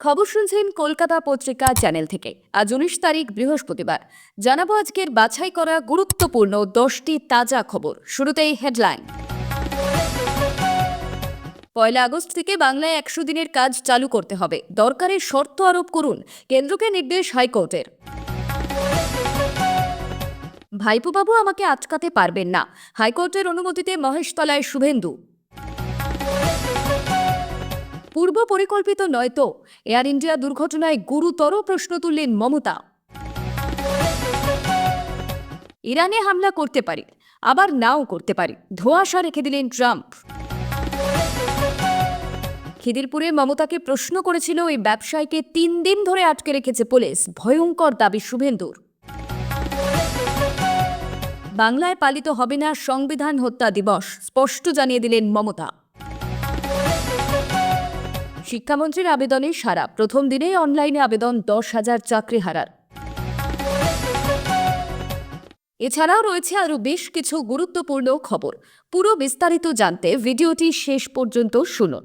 খবর শুনছেন কলকাতা পত্রিকা চ্যানেল থেকে। আজ উনিশ তারিখ, বৃহস্পতিবার। জানাব আজকের বাছাই করা গুরুত্বপূর্ণ দশটি তাজা খবর। শুরুতেই হেডলাইন। পয়লা আগস্ট থেকে বাংলায় একশো দিনের কাজ চালু করতে হবে। দরকারের শর্ত আরোপ করুন, কেন্দ্রকে নির্দেশ হাইকোর্টের। ভাইপোবাবু আমাকে আটকাতে পারবেন না। হাইকোর্টের অনুমতিতে মহেশতলায় শুভেন্দু। পূর্ব পরিকল্পিত নয় তো। এয়ার ইন্ডিয়া দুর্ঘটনায় গুরুতর প্রশ্ন তুললেন মমতা। ইরানে হামলা করতে পারি, আবার নাও করতে পারি, ধোঁয়াশা রেখে দিলেন ট্রাম্প। খিদিরপুরে মমতাকে প্রশ্ন করেছিল ওই ব্যবসায়ীকে তিন দিন ধরে আটকে রেখেছে পুলিশ, ভয়ঙ্কর দাবি শুভেন্দুর। বাংলায় পালিত হবে না সংবিধান হত্যা দিবস, স্পষ্ট জানিয়ে দিলেন মমতা। শিক্ষামন্ত্রীর আবেদনে সারা প্রথম দিনেই অনলাইনে আবেদন দশ হাজার চাকরি হারার। এছাড়াও রয়েছে আরও বেশ কিছু গুরুত্বপূর্ণ খবর। পুরো বিস্তারিত জানতে ভিডিওটি শেষ পর্যন্ত শুনুন।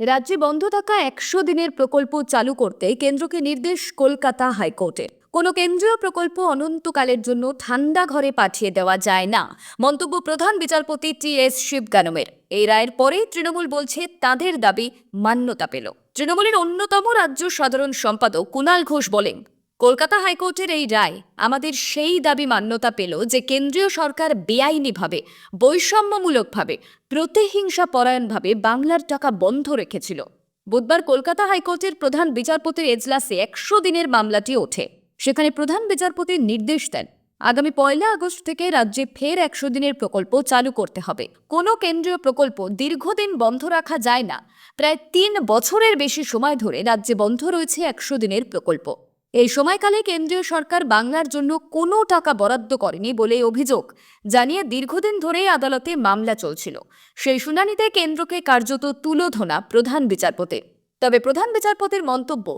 রাজ্যে বন্ধ থাকা একশো দিনের প্রকল্প চালু করতে কেন্দ্রকে নির্দেশ কলকাতা হাইকোর্টের কোনো কেন্দ্রীয় প্রকল্প অনন্তকালের জন্য ঠান্ডা ঘরে পাঠিয়ে দেওয়া যায় না। মন্তব্য প্রধান বিচারপতি টি এস শিবগানমের। এই রায়ের পরেই তৃণমূল বলছে তাদের দাবি মান্যতা পেল। তৃণমূলের অন্যতম রাজ্য সাধারণ সম্পাদক কুণাল ঘোষ বলেন, কলকাতা হাইকোর্টের এই রায় আমাদের সেই দাবি মান্যতা পেল যে কেন্দ্রীয় সরকার বেআইনিভাবে, বৈষম্যমূলকভাবে প্রতিহিংসা পরায়ণভাবে বাংলার টাকা বন্ধ রেখেছিল। বুধবার কলকাতা হাইকোর্টের প্রধান বিচারপতির এজলাসে একশো দিনের মামলাটি ওঠে। সেখানে প্রধান বিচারপতির নির্দেশ দেন, আগামী পয়লা আগস্ট থেকে রাজ্যে ফের একশো দিনের প্রকল্প চালু করতে হবে। কোনো কেন্দ্রীয় প্রকল্প দীর্ঘদিন বন্ধ রাখা যায় না। প্রায় তিন বছরের বেশি সময় ধরে রাজ্যে বন্ধ রয়েছে একশো দিনের প্রকল্প। এই সময়কালে কেন্দ্রীয় সরকার বাংলার জন্য কোনো টাকা বরাদ্দ করেনি বলে অভিযোগ জানিয়ে দীর্ঘদিন ধরেই আদালতে মামলা চলছিল। সেই শুনানিতে কেন্দ্রকে কার্যত তুলোধনা প্রধান বিচারপতির তবে প্রধান বিচারপতির মন্তব্য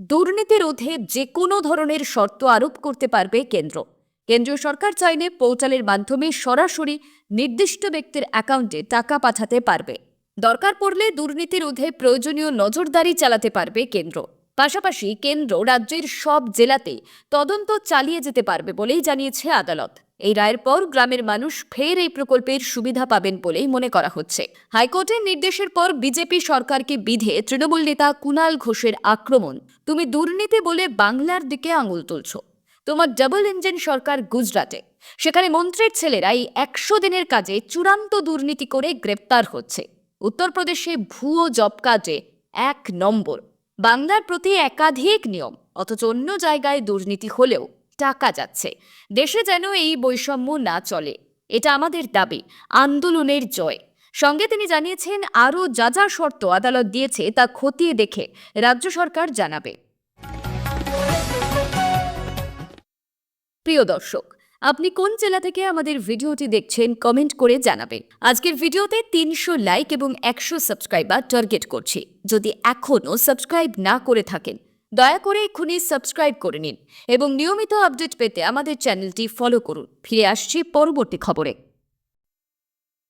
দুর্নীতি রোধে যে কোনো ধরনের শর্ত আরোপ করতে পারবে কেন্দ্র। কেন্দ্রীয় সরকার চাইলে পোর্টালের মাধ্যমে সরাসরি নির্দিষ্ট ব্যক্তির অ্যাকাউন্টে টাকা পাঠাতে পারবে। দরকার পড়লে দুর্নীতি রোধে প্রয়োজনীয় নজরদারি চালাতে পারবে কেন্দ্র। পাশাপাশি কেন্দ্র রাজ্যের সব জেলাতে তদন্ত চালিয়ে যেতে পারবে বলেই জানিয়েছে আদালত। এই রায়ের পর গ্রামের মানুষ ফের এই প্রকল্পের সুবিধা পাবেন বলেই মনে করা হচ্ছে। হাইকোর্টের নির্দেশের পর বিজেপি সরকারকে বিধে তৃণমূল নেতা কুণাল ঘোষের আক্রমণ। তুমি দুর্নীতি বলে বাংলার দিকে আঙুল তুলছ। তোমার ডাবল ইঞ্জিন সরকার গুজরাটে। সেখানে মন্ত্রীর ছেলেরা এই একশো দিনের কাজে চূড়ান্ত দুর্নীতি করে গ্রেপ্তার হচ্ছে। উত্তরপ্রদেশে ভুয়ো জব কাজে এক নম্বর। বাংলার প্রতি একাধিক নিয়ম, অথচ অন্য জায়গায় দুর্নীতি হলেও টাকা যাচ্ছে। দেশে যেন এই বৈষম্য না চলে, এটা আমাদের দাবি, আন্দোলনের জয়। সঙ্গে তিনি জানিয়েছেন, আরও যা যা শর্ত আদালত দিয়েছে তা খতিয়ে দেখে রাজ্য সরকার জানাবে। প্রিয় দর্শক, আপনি কোন জেলা থেকে আমাদের ভিডিওটি দেখছেন কমেন্ট করে জানাবেন। আজকের ভিডিওতে তিনশো লাইক এবং একশো সাবস্ক্রাইবার টার্গেট করছি। যদি এখনও সাবস্ক্রাইব না করে থাকেন দয়া করে এক্ষুনি সাবস্ক্রাইব করে নিন এবং নিয়মিত আপডেট পেতে আমাদের চ্যানেলটি ফলো করুন। ফিরে আসছি পরবর্তী খবরে।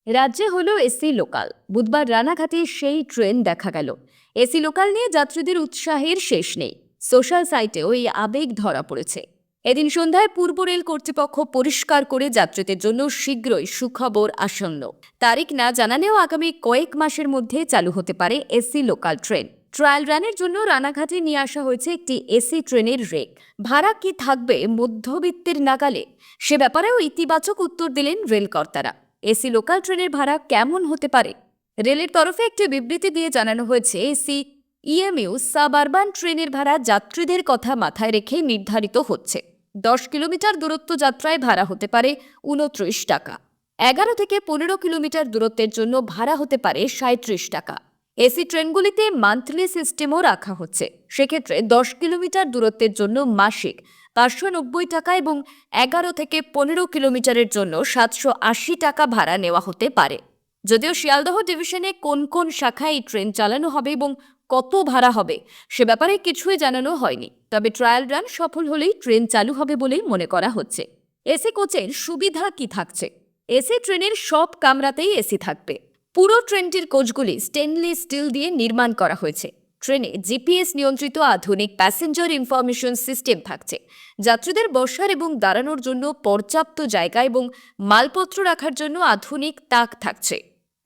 রাজ্যে হলো এসি লোকাল। বুধবার রানাঘাটে সেই ট্রেন দেখা গেল। এসি লোকাল নিয়ে যাত্রীদের উৎসাহের শেষ নেই। সোশ্যাল সাইটেও এই আবেগ ধরা পড়েছে। এদিন সন্ধ্যায় পূর্ব রেল কর্তৃপক্ষ পরিষ্কার করে যাত্রীদের জন্য শীঘ্রই সুখবর আসন্ন। তারিখ না জানালেও আগামী কয়েক মাসের মধ্যে চালু হতে পারে এসি লোকাল ট্রেন। ট্রায়াল রানের জন্য রানাঘাটে নিয়ে আসা হয়েছে একটি এসি ট্রেনের রেক। ভাড়া কি থাকবে মধ্যবিত্তের নাগালে? সে ব্যাপারেও ইতিবাচক উত্তর দিলেন রেলকর্তারা। এসি লোকাল ট্রেনের ভাড়া কেমন হতে পারে? রেলের তরফে একটি বিবৃতি দিয়ে জানানো হয়েছে, এসি ইএমইউ সাবারবান ট্রেনের ভাড়া যাত্রীদের কথা মাথায় রেখে নির্ধারিত হচ্ছে। দশ কিলোমিটার দূরত্ব যাত্রায় ভাড়া হতে পারে উনত্রিশ টাকা। এগারো থেকে পনেরো কিলোমিটার দূরত্বের জন্য ভাড়া হতে পারে সাঁত্রিশ টাকা। এসি ট্রেনগুলিতে মান্থলি সিস্টেমও রাখা হচ্ছে। সেক্ষেত্রে দশ কিলোমিটার দূরত্বের জন্য মাসিক পাঁচশো নব্বই টাকা এবং এগারো থেকে পনেরো কিলোমিটারের জন্য সাতশো আশি টাকা ভাড়া নেওয়া হতে পারে। যদিও শিয়ালদহ ডিভিশনে কোন কোন শাখায় এই ট্রেন চালানো হবে এবং কত ভাড়া হবে সে ব্যাপারে কিছুই জানানো হয়নি। তবে ট্রায়াল রান সফল হলেই ট্রেন চালু হবে বলেই মনে করা হচ্ছে। এসি কোচের সুবিধা কি থাকছে? এসি ট্রেনের সব কামরাতেই এসি থাকবে। পুরো ট্রেনটির কোচগুলি স্টেনলেস স্টিল দিয়ে নির্মাণ করা হয়েছে। ট্রেনে জিপিএস নিয়ন্ত্রিত আধুনিক প্যাসেঞ্জার ইনফরমেশন সিস্টেম থাকছে। যাত্রীদের বসার এবং দাঁড়ানোর জন্য পর্যাপ্ত জায়গা এবং মালপত্র রাখার জন্য আধুনিক তাক থাকছে।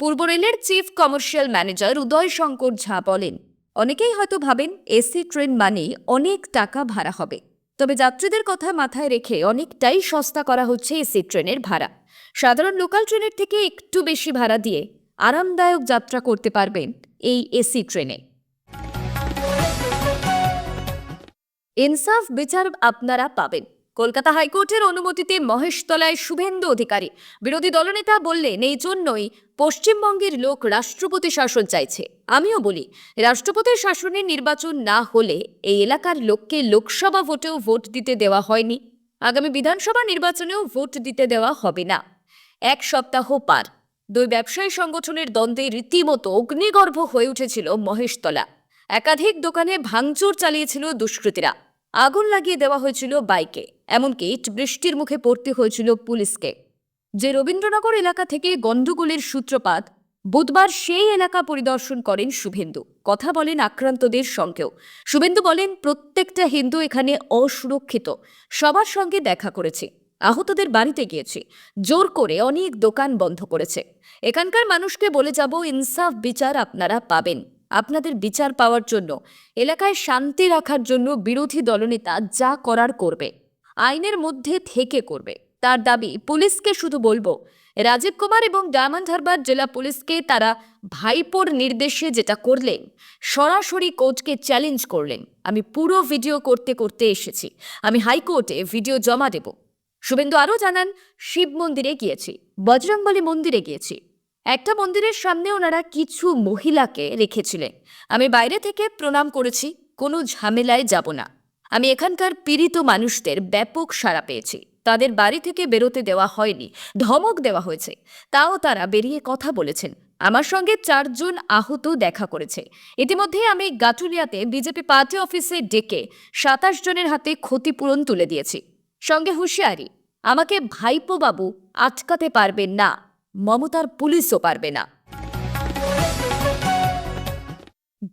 পূর্ব রেলের chief commercial manager Uday Shankar Jha বলেন, অনেকেই হয়তো ভাবেন এসি ট্রেন মানেই অনেক টাকা ভাড়া হবে। তবে যাত্রীদের কথা মাথায় রেখে অনেকটাই সস্তা করা হচ্ছে এসি ট্রেনের ভাড়া। সাধারণ লোকাল ট্রেনের থেকে একটু বেশি ভাড়া দিয়ে আরামদায়ক যাত্রা করতে পারবেন এই এসি ট্রেনে। ইনসাফ বিচার আপনারা পাবেন। কলকাতা হাইকোর্টের অনুমতিতে মহেশতলায় শুভেন্দু অধিকারী। বিরোধী দলনেতা বললেন, এই জন্যই পশ্চিমবঙ্গের লোক রাষ্ট্রপতি শাসন চাইছে। আমিও বলি, রাষ্ট্রপতির শাসনের নির্বাচন না হলে এই এলাকার লোককে লোকসভা ভোটেও ভোট দিতে দেওয়া হয়নি। আগামী বিধানসভা নির্বাচনেও ভোট দিতে দেওয়া হবে না। এক সপ্তাহ পার। দুই ব্যবসায়ী সংগঠনের দ্বন্দ্বে রীতিমতো অগ্নিগর্ভ হয়ে উঠেছিল মহেশতলা। একাধিক দোকানে ভাঙচুর চালিয়েছিল দুষ্কৃতীরা। আগুন লাগিয়ে দেওয়া হয়েছিল বাইকে, এমনকি বৃষ্টির মুখে পড়তে হয়েছিল পুলিশকে। যে রবীন্দ্রনগর এলাকা থেকে গণ্ডগোলের সূত্রপাত, বুধবার সেই এলাকা পরিদর্শন করেন শুভেন্দু। কথা বলেন আক্রান্তদের সঙ্গেও। শুভেন্দু বলেন, প্রত্যেকটা হিন্দু এখানে অসুরক্ষিত। সবার সঙ্গে দেখা করেছি। আহতদের বাড়িতে গিয়েছি। জোর করে অনেক দোকান বন্ধ করেছে। এখানকার মানুষকে বলে যাব, ইনসাফ বিচার আপনারা পাবেন। আপনাদের বিচার পাওয়ার জন্য, এলাকায় শান্তি রাখার জন্য বিরোধী দলনেতা যা করার করবে, আইনের মধ্যে থেকে করবে। তার দাবি, পুলিশকে শুধু বলব, রাজীব কুমার এবং ডায়মন্ড হারবার জেলা পুলিশকে তারা ভাইপোর নির্দেশে যেটা করলেন, সরাসরি কোর্টকে চ্যালেঞ্জ করলেন। আমি পুরো ভিডিও করতে করতে এসেছি। আমি হাইকোর্টে ভিডিও জমা দেব। শুভেন্দু আরও জানান, শিব মন্দিরে গিয়েছি, বজরংবলী মন্দিরে গিয়েছি। একটা মন্দিরের সামনে ওনারা কিছু মহিলাকে রেখেছিলেন। আমি বাইরে থেকে প্রণাম করেছি, কোনো ঝামেলায় যাব না। আমি এখানকার পীড়িত মানুষদের ব্যাপক সাড়া পেয়েছি। তাদের বাড়ি থেকে বেরোতে দেওয়া হয়নি, ধমক দেওয়া হয়েছে। তাও তারা বেরিয়ে কথা বলেছেন। আমার সঙ্গে চারজন আহত দেখা করেছে। ইতিমধ্যে আমি গাটুলিয়াতে বিজেপি পার্টি অফিসে ডেকে সাতাশ জনের হাতে ক্ষতিপূরণ তুলে দিয়েছি। সঙ্গে হুঁশিয়ারি, আমাকে ভাইপো বাবু আটকাতে পারবেন না, মমতার পুলিশও পারবে না।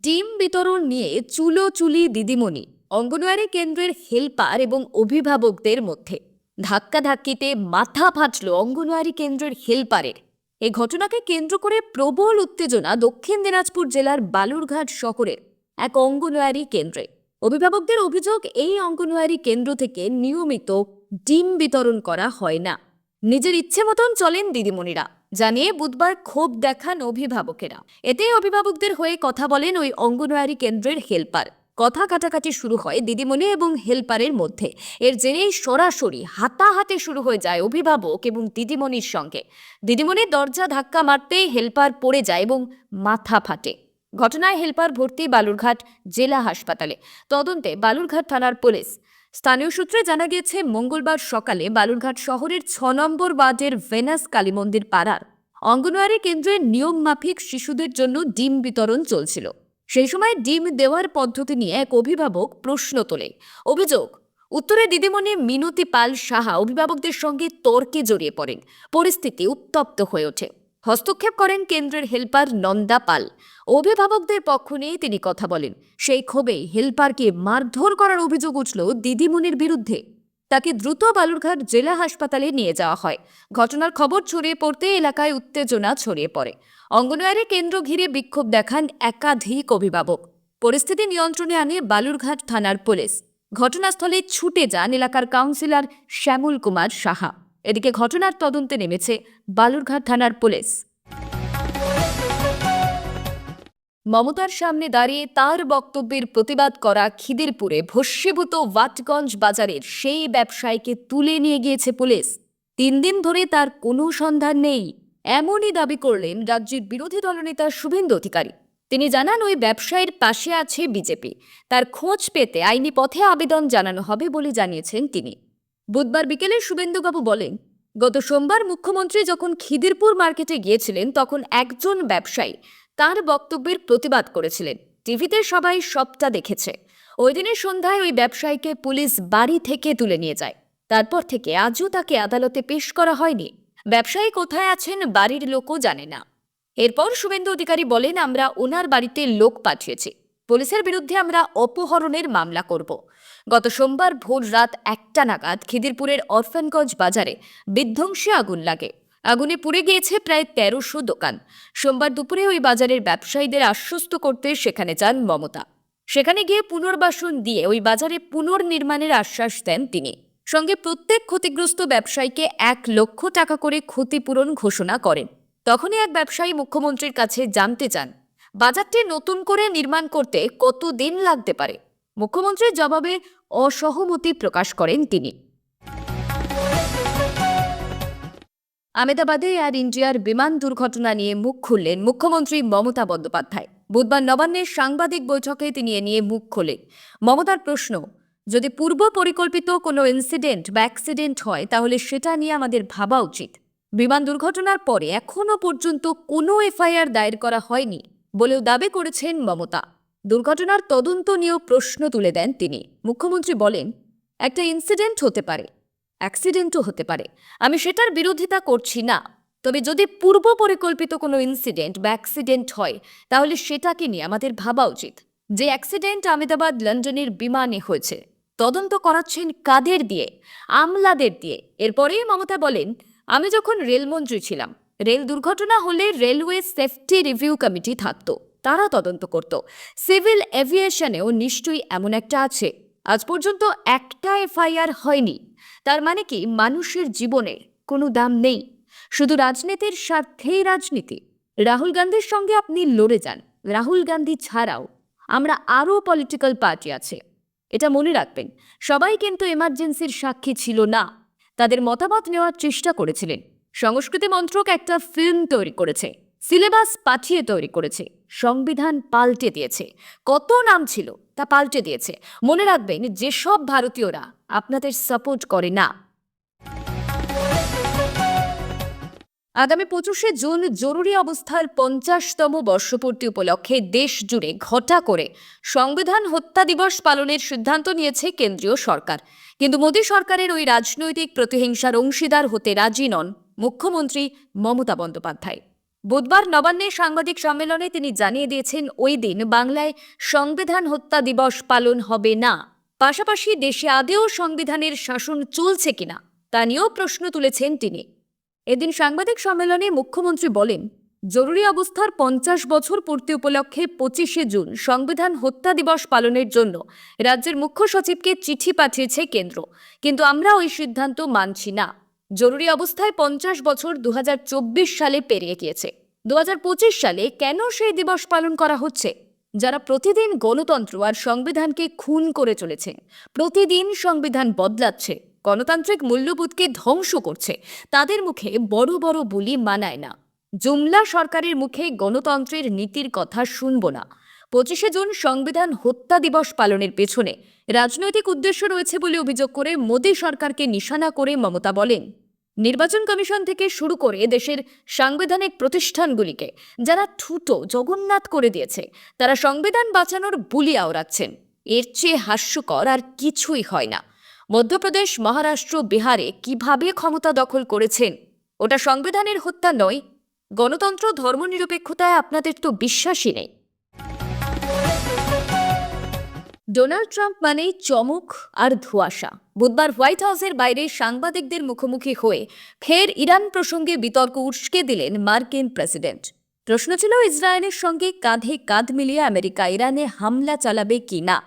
ডিম বিতরণ নিয়ে চুলো চুলি দিদিমণি অঙ্গনওয়াড়ি কেন্দ্রের হেল্পার এবং অভিভাবকদের মধ্যে ধাক্কাধাক্কিতে মাথা ফাটল অঙ্গনওয়াড়ি কেন্দ্রের হেল্পারের। এ ঘটনাকে কেন্দ্র করে প্রবল উত্তেজনা দক্ষিণ দিনাজপুর জেলার বালুরঘাট শহরের এক অঙ্গনওয়াড়ি কেন্দ্রে। অভিভাবকদের অভিযোগ, এই অঙ্গনওয়াড়ি কেন্দ্র থেকে নিয়মিত ডিম বিতরণ করা হয় না। নিজের ইচ্ছে মতন চলেন দিদিমণিরা, জানিয়ে বুধবার ক্ষোভ দেখান অভিভাবকেরা। এতে অভিভাবকদের হয়ে কথা বলেন ওই অঙ্গনওয়াড়ি কেন্দ্রের হেল্পার। কথা কাটাকাটি শুরু হয় দিদিমণি এবং হেল্পারের মধ্যে। এর জেরেই সরাসরি হাতাহাতি শুরু হয়ে যায় অভিভাবক এবং দিদিমণির সঙ্গে। দিদিমণির দরজা ধাক্কা মারতেই হেল্পার পড়ে যায় এবং মাথা ফাটে। ঘটনায় হেল্পার ভর্তি বালুরঘাট জেলা হাসপাতালে। তদন্তে বালুরঘাট থানার পুলিশ। স্থানীয় সূত্রে জানা গিয়েছে, মঙ্গলবার সকালে বালুরঘাট শহরের ছ নম্বর ওয়ার্ডের ভেনাস কালীমন্দির পাড়ার অঙ্গনওয়াড়ি কেন্দ্রের নিয়ম মাফিক শিশুদের জন্য ডিম বিতরণ চলছিল। সেই সময় ডিম দেওয়ার পদ্ধতি নিয়ে এক অভিভাবক প্রশ্ন তোলে। অভিযোগ, উত্তরে দিদিমণি মিনতি পাল সাহা অভিভাবকদের সঙ্গে তর্কে জড়িয়ে পড়েন। পরিস্থিতি উত্তপ্ত হয়ে ওঠে। হস্তক্ষেপ করেন কেন্দ্রের হেল্পার নন্দা পাল। অভিভাবকদের পক্ষ নিয়ে তিনি কথা বলেন। সেই ক্ষোভে হেল্পারকে মারধর করার অভিযোগ উঠল দিদিমণির বিরুদ্ধে। তাকে দ্রুত বালুরঘাট জেলা হাসপাতালে নিয়ে যাওয়া হয়। ঘটনার খবর ছড়িয়ে পড়তে এলাকায় উত্তেজনা ছড়িয়ে পড়ে। অঙ্গনওয়াড়ি কেন্দ্র ঘিরে বিক্ষোভ দেখান একাধিক অভিভাবক। পরিস্থিতি নিয়ন্ত্রণে আনে বালুরঘাট থানার পুলিশ। ঘটনাস্থলে ছুটে যান এলাকার কাউন্সিলর শ্যামল কুমার সাহা। এদিকে ঘটনার তদন্তে নেমেছে বালুরঘাট থানার পুলিশ। মমতার সামনে দাঁড়িয়ে তার বক্তব্যের প্রতিবাদ করা খিদিরপুরে ভস্মীভূত ওয়াটগঞ্জ বাজারের সেই ব্যবসায়ীকে তুলে নিয়ে গিয়েছে পুলিশ। তিন দিন ধরে তার কোনো সন্ধান নেই। এমনই দাবি করলেন রাজ্যের বিরোধী দলনেতা শুভেন্দু অধিকারী। তিনি জানান, ওই ব্যবসায়ীর পাশে আছে বিজেপি। তার খোঁজ পেতে আইনি পথে আবেদন জানানো হবে বলে জানিয়েছেন তিনি। বুধবার বিকেলে শুভেন্দুবাবু বলেন, গত সোমবার মুখ্যমন্ত্রী যখন খিদিরপুর মার্কেটে গিয়েছিলেন, তখন একজন ব্যবসায়ী তার বক্তব্যের প্রতিবাদ করেছিলেন। টিভিতে সবাই সবটা দেখেছে। ওই দিনের সন্ধ্যায় ওই ব্যবসায়ীকে পুলিশ বাড়ি থেকে তুলে নিয়ে যায়। তারপর থেকে আজও তাকে আদালতে পেশ করা হয়নি। ব্যবসায়ী কোথায় আছেন বাড়ির লোকও জানে না। এরপর শুভেন্দু অধিকারী বলেন, আমরা ওনার বাড়িতে লোক পাঠিয়েছি। পুলিশের বিরুদ্ধে আমরা অপহরণের মামলা করব। গত সোমবার ভোর রাত একটা নাগাদ খিদিরপুরের অরফানগঞ্জ বাজারে বিধ্বংসী আগুন লাগে। আগুনে পুড়ে গিয়েছে প্রায় তেরোশো দোকান। সোমবার দুপুরে ওই বাজারের ব্যবসায়ীদের আশ্বস্ত করতে সেখানে যান মমতা। সেখানে গিয়ে পুনর্বাসন দিয়ে ওই বাজারে পুনর্নির্মাণের আশ্বাস দেন তিনি। সঙ্গে প্রত্যেক ক্ষতিগ্রস্ত ব্যবসায়ীকে এক লক্ষ টাকা করে ক্ষতিপূরণ ঘোষণা করেন। তখনই এক ব্যবসায়ী মুখ্যমন্ত্রীর কাছে জানতে চান বাজারটি নতুন করে নির্মাণ করতে কত দিন লাগতে পারে? মুখ্যমন্ত্রীর জবাবে অসহমতি প্রকাশ করেন তিনি। আমেদাবাদে এয়ার ইন্ডিয়ার বিমান দুর্ঘটনা নিয়ে মুখ খুললেন মুখ্যমন্ত্রী মমতা বন্দ্যোপাধ্যায়। বুধবার নবান্নের সাংবাদিক বৈঠকে তিনি এ নিয়ে মুখ খোলেন। মমতার প্রশ্ন, যদি পূর্ব পরিকল্পিত কোনো ইনসিডেন্ট বা অ্যাক্সিডেন্ট হয়, তাহলে সেটা নিয়ে আমাদের ভাবা উচিত। বিমান দুর্ঘটনার পরে এখনও পর্যন্ত কোনো এফআইআর দায়ের করা হয়নি। বলেও দাবি করেছেন মমতা। দুর্ঘটনার তদন্ত নিয়েও প্রশ্ন তুলে দেন তিনি। মুখ্যমন্ত্রী বলেন, একটা ইনসিডেন্ট হতে পারে অ্যাক্সিডেন্টও হতে পারে। আমি সেটার বিরোধিতা করছি না। তবে যদি পূর্ব পরিকল্পিত কোনো ইনসিডেন্ট বা অ্যাক্সিডেন্ট হয়, তাহলে সেটাকে নিয়ে আমাদের ভাবা উচিত। যে অ্যাক্সিডেন্ট আমেদাবাদ লন্ডনের বিমানে হয়েছে, তদন্ত করাচ্ছেন কাদের দিয়ে? আমলাদের দিয়ে। এরপরেই মমতা বলেন, আমি যখন রেলমন্ত্রী ছিলাম রেল দুর্ঘটনা হলে রেলওয়ে সেফটি রিভিউ কমিটি থাকত, তারা তদন্ত করত। সিভিল এভিয়েশনেও নিশ্চয়ই এমন একটা আছে। আজ পর্যন্ত একটা এফআইআর হয়নি। তার মানে কি মানুষের জীবনের কোনো দাম নেই। শুধু রাজনীতির স্বার্থেই রাজনীতি। রাহুল গান্ধীর সঙ্গে আপনি লড়ে যান। রাহুল গান্ধী ছাড়াও আমরা আরও পলিটিক্যাল পার্টি আছে। এটা মনে রাখবেন, সবাই কিন্তু এমার্জেন্সির সাক্ষী ছিল না। তাদের মতামত নেওয়ার চেষ্টা করেছিলেন। সংস্কৃতি মন্ত্রক একটা ফিল্ম তৈরি করেছে সিলেবাস পাঠিয়ে তৈরি করেছে, সংবিধান পাল্টে দিয়েছে। কত নাম ছিল তা পাল্টে দিয়েছে। মনে রাখবেন, যেসব ভারতীয়রা আপনাদের সাপোর্ট করে না। আগামী পঁচিশে জুন জরুরি অবস্থার পঞ্চাশতম বর্ষপূর্তি উপলক্ষে দেশ জুড়ে ঘটা করে সংবিধান হত্যা দিবস পালনের সিদ্ধান্ত নিয়েছে কেন্দ্রীয় সরকার। কিন্তু মোদী সরকারের ওই রাজনৈতিক প্রতিহিংসার অংশীদার হতে রাজি নন মুখ্যমন্ত্রী মমতা বন্দ্যোপাধ্যায়। বুধবার নবান্নে সাংবাদিক সম্মেলনে তিনি জানিয়ে দিয়েছেন, ওই দিন বাংলায় সংবিধান হত্যা দিবস পালন হবে না। পাশাপাশি দেশে আদেও সংবিধানের শাসন চলছে কিনা, তা নিয়েও প্রশ্ন তুলেছেন তিনি। এদিন সাংবাদিক সম্মেলনে মুখ্যমন্ত্রী বলেন, জরুরি অবস্থার পঞ্চাশ বছর পূর্তি উপলক্ষে পঁচিশে জুন সংবিধান হত্যা দিবস পালনের জন্য রাজ্যের মুখ্য সচিবকে চিঠি পাঠিয়েছে কেন্দ্র। কিন্তু আমরা ওই সিদ্ধান্ত মানছি না। জরুরি অবস্থায় পঞ্চাশ বছর দুহাজার চব্বিশ সালে পেরিয়ে গিয়েছে। দুহাজার পঁচিশ সালে কেন সেই দিবস পালন করা হচ্ছে? যারা প্রতিদিন গণতন্ত্র আর সংবিধানকে খুন করে চলেছে, প্রতিদিন সংবিধান বদলাচ্ছে, গণতান্ত্রিক মূল্যবোধকে ধ্বংস করছে, তাদের মুখে বড় বড় বুলি মানায় না। জুমলা সরকারের মুখে গণতন্ত্রের নীতির কথা শুনব না। পঁচিশে জুন সংবিধান হত্যা দিবস পালনের পেছনে রাজনৈতিক উদ্দেশ্য রয়েছে বলে অভিযোগ করে মোদী সরকারকে নিশানা করে মমতা বলেন। নির্বাচন কমিশন থেকে শুরু করে দেশের সাংবিধানিক প্রতিষ্ঠানগুলিকে যারা ঠুটো জগন্নাথ করে দিয়েছে, তারা সংবিধান বাঁচানোর বুলি আওড়াচ্ছেন। এর চেয়ে হাস্যকর আর কিছুই হয় না। মধ্যপ্রদেশ, মহারাষ্ট্র, বিহারে কীভাবে ক্ষমতা দখল করেছেন? ওটা সংবিধানের হত্যা নয়। গণতন্ত্র, ধর্মনিরপেক্ষতায় আপনাদের তো বিশ্বাসই নেই। ডোনাল্ড ট্রাম্প মানেই চমক আর ধোঁয়াশা। বুধবার হোয়াইট হাউসের বাইরে সাংবাদিকদের মুখোমুখি হয়ে ফের ইরান প্রসঙ্গে বিতর্ক উস্কে দিলেন মার্কিন প্রেসিডেন্ট। প্রশ্ন ছিল, ইসরায়েলের সঙ্গে কাঁধে কাঁধ মিলিয়ে আমেরিকা ইরানে হামলা চালাবে কি না?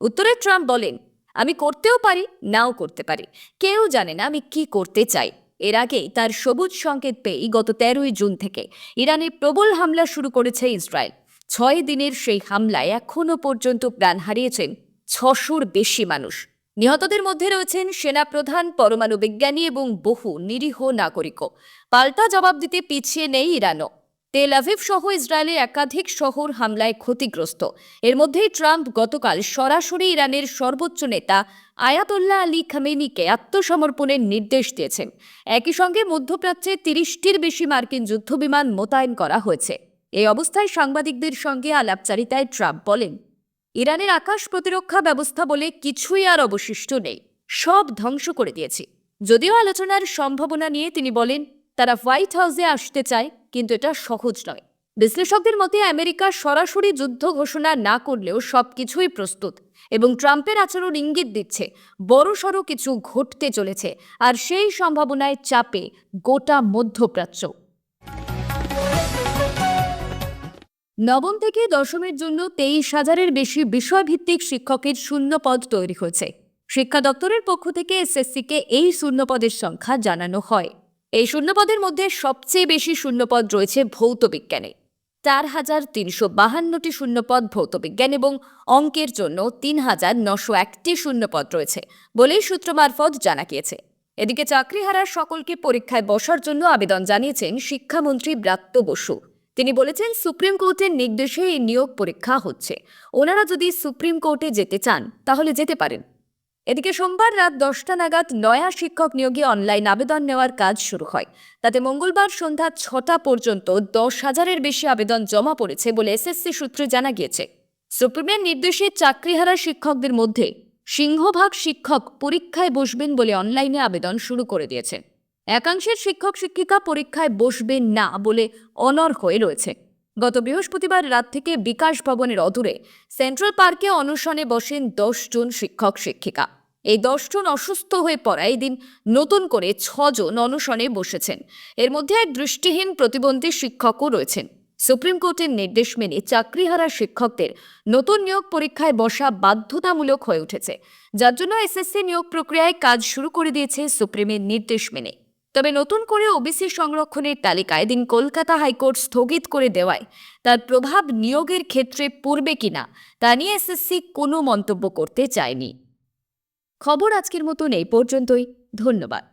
উত্তরে ট্রাম্প বলেন, আমি করতেও পারি, নাও করতে পারি। কেউ জানে না আমি কি করতে চাই। এর আগেই তার সবুজ সংকেত পেয়েই গত তেরোই জুন থেকে ইরানে প্রবল হামলা শুরু করেছে ইসরায়েল। ছয় দিনের সেই হামলায় এখনও পর্যন্ত প্রাণ হারিয়েছেন ছশোর বেশি মানুষ। নিহতদের মধ্যে রয়েছেন সেনাপ্রধান পরমাণু বিজ্ঞানী এবং বহু নিরীহ নাগরিকও। পাল্টা জবাব দিতে পিছিয়ে নেই ইরানও। তেল আভিভ সহ ইসরায়েলের একাধিক শহর হামলায় ক্ষতিগ্রস্ত। এর মধ্যেই ট্রাম্প গতকাল সরাসরি ইরানের সর্বোচ্চ নেতা আয়াতোল্লাহ আলী খামেনিকে আত্মসমর্পণের নির্দেশ দিয়েছেন। একই সঙ্গে মধ্যপ্রাচ্যে তিরিশটির বেশি মার্কিন যুদ্ধবিমান মোতায়েন করা হয়েছে। এই অবস্থায় সাংবাদিকদের সঙ্গে আলাপচারিতায় ট্রাম্প বলেন, ইরানের আকাশ প্রতিরক্ষা ব্যবস্থা বলে কিছুই আর অবশিষ্ট নেই, সব ধ্বংস করে দিয়েছে। যদিও আলোচনার সম্ভাবনা নিয়ে তিনি বলেন, তারা হোয়াইট হাউসে আসতে চায়, কিন্তু এটা সহজ নয়। বিশ্লেষকদের মতে, আমেরিকা সরাসরি যুদ্ধ ঘোষণা না করলেও সবকিছুই প্রস্তুত এবং ট্রাম্পের আচরণ ইঙ্গিত দিচ্ছে, বড়সড় কিছু ঘটতে চলেছে, আর সেই সম্ভাবনায় চাপে গোটা মধ্যপ্রাচ্য। নবম থেকে দশমের জন্য তেইশ হাজারের বেশি বিষয়ভিত্তিক শিক্ষকের শূন্য পদ তৈরি হয়েছে। শিক্ষা দপ্তরের পক্ষ থেকে এসএসসিকে এই শূন্যপদের সংখ্যা জানানো হয়। এই শূন্যপদের মধ্যে সবচেয়ে বেশি শূন্যপদ রয়েছে ভৌত বিজ্ঞানে। চার হাজার তিনশো বাহান্নটি শূন্যপদ ভৌতবিজ্ঞান এবং অঙ্কের জন্য তিন হাজার নশো একটি শূন্যপদ রয়েছে বলেই সূত্র মারফত জানা গিয়েছে। এদিকে চাকরি হারার সকলকে পরীক্ষায় বসার জন্য আবেদন জানিয়েছেন শিক্ষামন্ত্রী ব্রাত্য বসু। তিনি বলেছেন, সুপ্রিম কোর্টের নির্দেশে এই নিয়োগ পরীক্ষা হচ্ছে। ওনারা যদি সুপ্রিম কোর্টে যেতে চান, তাহলে যেতে পারেন। এদিকে সোমবার রাত দশটা নাগাদ নয়া শিক্ষক নিয়োগে অনলাইন আবেদন নেওয়ার কাজ শুরু হয়। তাতে মঙ্গলবার সন্ধ্যা ছটা পর্যন্ত দশ হাজারের বেশি আবেদন জমা পড়েছে বলে এসএসসি সূত্রে জানা গিয়েছে। সুপ্রিমের নির্দেশে চাকরিহারা শিক্ষকদের মধ্যে সিংহভাগ শিক্ষক পরীক্ষায় বসবেন বলে অনলাইনে আবেদন শুরু করে দিয়েছে। একাংশের শিক্ষক শিক্ষিকা পরীক্ষায় বসবেন না বলে অনর হয়ে রয়েছে। গত বৃহস্পতিবার রাত থেকে বিকাশ ভবনের অদূরে সেন্ট্রাল পার্কে অনশনে বসেন জন শিক্ষক শিক্ষিকা। এই দশজন অসুস্থ হয়ে পড়ায় দিন নতুন করে ছজন অনশনে বসেছেন। এর মধ্যে এক দৃষ্টিহীন প্রতিবন্ধী শিক্ষকও রয়েছেন। সুপ্রিম কোর্টের নির্দেশ মেনে চাকরিহারা শিক্ষকদের নতুন নিয়োগ পরীক্ষায় বসা বাধ্যতামূলক হয়ে উঠেছে। যার জন্য এসএসসি নিয়োগ প্রক্রিয়ায় কাজ শুরু করে দিয়েছে সুপ্রিমের নির্দেশ মেনে। তবে নতুন করে ওবিসি সংরক্ষণের তালিকায় দিন কলকাতা হাইকোর্ট স্থগিত করে দেওয়ায়। তার প্রভাব নিয়োগের ক্ষেত্রে পড়বে কিনা, তা নিয়ে এসএসসি কোনো মন্তব্য করতে চায়নি। খবর আজকের মতন এই পর্যন্তই। ধন্যবাদ।